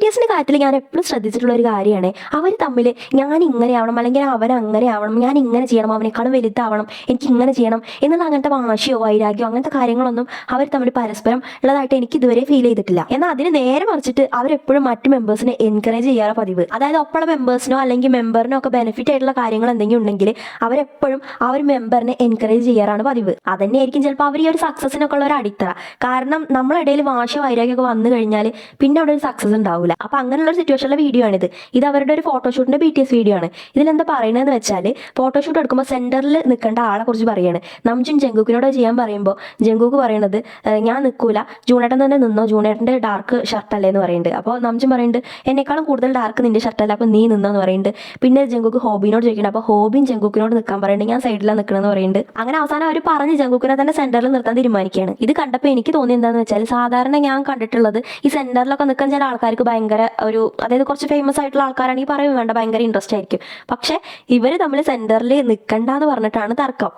T എസിന്റെ കാര്യത്തിൽ ഞാൻ എപ്പോഴും ശ്രദ്ധിച്ചിട്ടുള്ള ഒരു കാര്യമാണ്. അവർ തമ്മിൽ ഞാൻ ഇങ്ങനെ ആവണം അല്ലെങ്കിൽ അവൻ അങ്ങനെ ആവണം ഞാൻ ഇങ്ങനെ ചെയ്യണം അവനേക്കാളും വലുതാവണം എനിക്ക് ഇങ്ങനെ ചെയ്യണം എന്നുള്ള അങ്ങനത്തെ വാശിയോ വൈരാഗ്യോ അങ്ങനത്തെ കാര്യങ്ങളൊന്നും അവർ തമ്മിൽ പരസ്പരം ഉള്ളതായിട്ട് എനിക്ക് ഇതുവരെ ഫീൽ ചെയ്തിട്ടില്ല. എന്നാൽ അതിന് നേരെ മറിച്ചിട്ട് അവരെപ്പോഴും മറ്റു മെമ്പേഴ്സിനെ എൻകറേജ് ചെയ്യാറ് പതിവ്. അതായത് ഒപ്പുള്ള മെമ്പേഴ്സിനോ അല്ലെങ്കിൽ മെമ്പറിനോ ഒക്കെ ബെനിഫിറ്റ് ആയിട്ടുള്ള കാര്യങ്ങൾ എന്തെങ്കിലും ഉണ്ടെങ്കിൽ അവരെപ്പോഴും ആ ഒരു മെമ്പറിനെ എൻകറേജ് ചെയ്യാറാണ് പതിവ്. അതന്നെയായിരിക്കും ചിലപ്പോൾ അവർ ഈ ഒരു സക്സസിനൊക്കെ ഉള്ള ഒരു അടിത്തറ കാരണം നമ്മളിടയിൽ വാശി വൈരാഗ്യമൊക്കെ വന്നു കഴിഞ്ഞാൽ പിന്നെ അവിടെ ഒരു സക്സസ് ഉണ്ടാവില്ല അപ്പൊ അങ്ങനെയുള്ള ഒരു സിറ്റുവേഷനിലെ വീഡിയോ ആണിത്. ഇത് അവരുടെ ഒരു ഫോട്ടോഷൂട്ടിന്റെ ബി ടി എസ് വീഡിയോ ആണ്. ഇതിലെന്താ പറയുന്നതെന്ന് വെച്ചാൽ ഫോട്ടോഷൂട്ട് എടുക്കുമ്പോൾ സെന്ററിൽ നിൽക്കേണ്ട ആളെ കുറിച്ച് പറയാണ്. നമുജും ജെങ്കുക്കിനോട് ചെയ്യാൻ പറയുമ്പോൾ ജെങ്കുക്ക് പറയണത് ഞാൻ നിൽക്കൂല ജൂണേട്ടൻ തന്നെ നിന്നോ? ജൂണേട്ടന്റെ ഡാർക്ക് ഷർട്ട് അല്ലേ എന്ന് പറയുന്നുണ്ട് അപ്പോൾ നമുജും പറയുന്നുണ്ട് എന്നെക്കാളും കൂടുതൽ ഡാർക്ക് നിന്റെ ഷർട്ട് അല്ല? അപ്പോൾ നീ നിന്നോ? എന്ന് പറയുന്നുണ്ട് പിന്നെ ജെങ്കുക്ക് ഹോബിനോട് ചോദിക്കുന്നുണ്ട് അപ്പോൾ ഹോബിൻ ജെങ്കുക്കിനോട് നിൽക്കാൻ പറയുന്നുണ്ട് ഞാൻ സൈഡിലാണ് നിൽക്കണമെന്ന് പറയുന്നുണ്ട് അങ്ങനെ അവസാനം അവർ പറഞ്ഞ് ജെങ്കുക്കിനെ തന്നെ സെന്ററിൽ നിർത്താൻ തീരുമാനിക്കുകയാണ് ഇത് കണ്ടപ്പോൾ എനിക്ക് തോന്നി എന്താണെന്ന് വെച്ചാൽ സാധാരണ ഞാൻ കണ്ടിട്ടുള്ളത് ഈ സെന്ററിലൊക്കെ നിൽക്കാൻ ചില ആൾക്കാർക്ക് ഭയങ്കര ഒരു അതായത് കുറച്ച് ഫേമസ് ആയിട്ടുള്ള ആൾക്കാരാണെങ്കിൽ പറയും വേണ്ട ഭയങ്കര ഇൻട്രസ്റ്റ് ആയിരിക്കും. പക്ഷെ ഇവർ തമ്മിൽ സെന്ററിൽ നിൽക്കണ്ട എന്ന് പറഞ്ഞിട്ടാണ് തർക്കം.